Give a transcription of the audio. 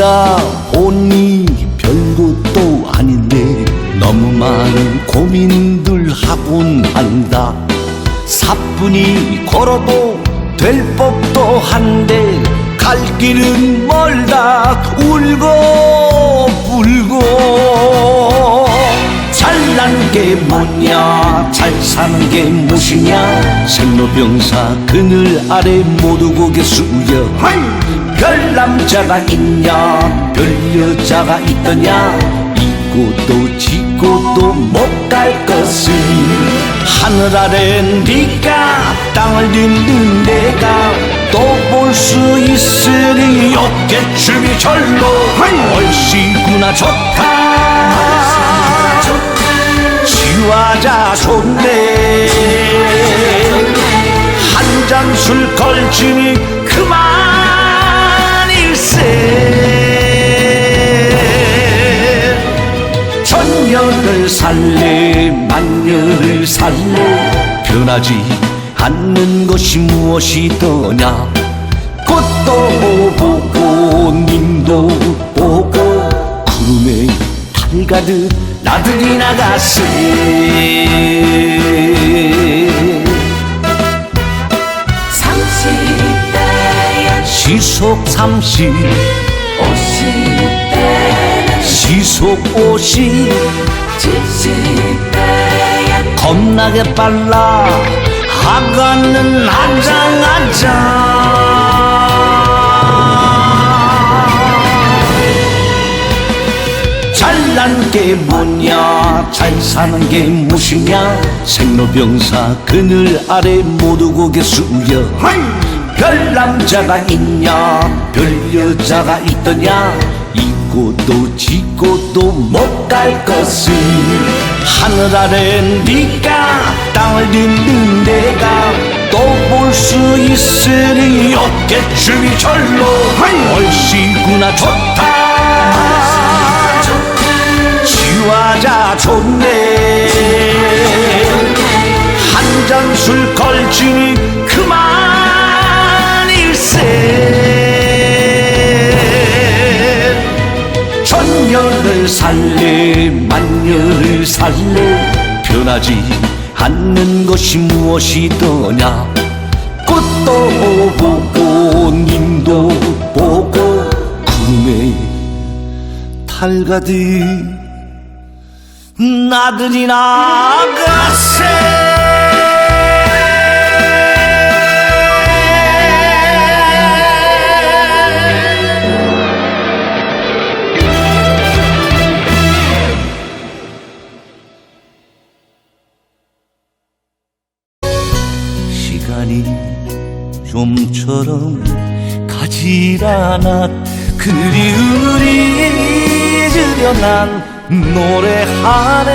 살다 보니 별것도 아닌데 너무 많은 고민들 하곤 한다. 사뿐히 걸어도 될 법도 한데 갈 길은 멀다. 울고 불고. 잘난 게 뭐냐? 잘 사는 게 무엇이냐? 생로병사 그늘 아래 모두 고개 숙여 별 남자가 있냐? 별 여자가 있더냐? 잊고도 짓고도 못 갈 것을 하늘 아래 네가 땅을 딛는 내가 또 볼 수 있으니 어깨 춤이 절로 얼씨구나 좋다. 지화자 좋네. 한잔 술 걸치니 살래 만년을 살래. 변하지 않는 것이 무엇이더냐. 꽃도 보고 님도 보고 구름에 달 가득 나들이 나갔으니. 시속 삼십. 오십대는 시속 오십 겁나게 빨라. 하가는 안장안장. 잘난 게 뭐냐? 잘 사는 게 무엇이냐? 생로병사 그늘 아래 모두 고개 숙여. 별 남자가 있냐? 별 여자가 있더냐 잊고도 짓고도 못 갈 것을. 하늘 아래 네가 땅을 딛는 내가 또 볼 수 있으니 어깨춤이 절로. 얼씨구나 좋다. 지화자 좋네. 한 잔 술 걸치니 살래 만년을 살래. 변하지 않는 것이 무엇이더냐. 꽃도 보고 님도 보고 구름에 달 가득 나들이 나가세 시간이 좀처럼 가질 않아 그리움을 잊으려 난 노래하네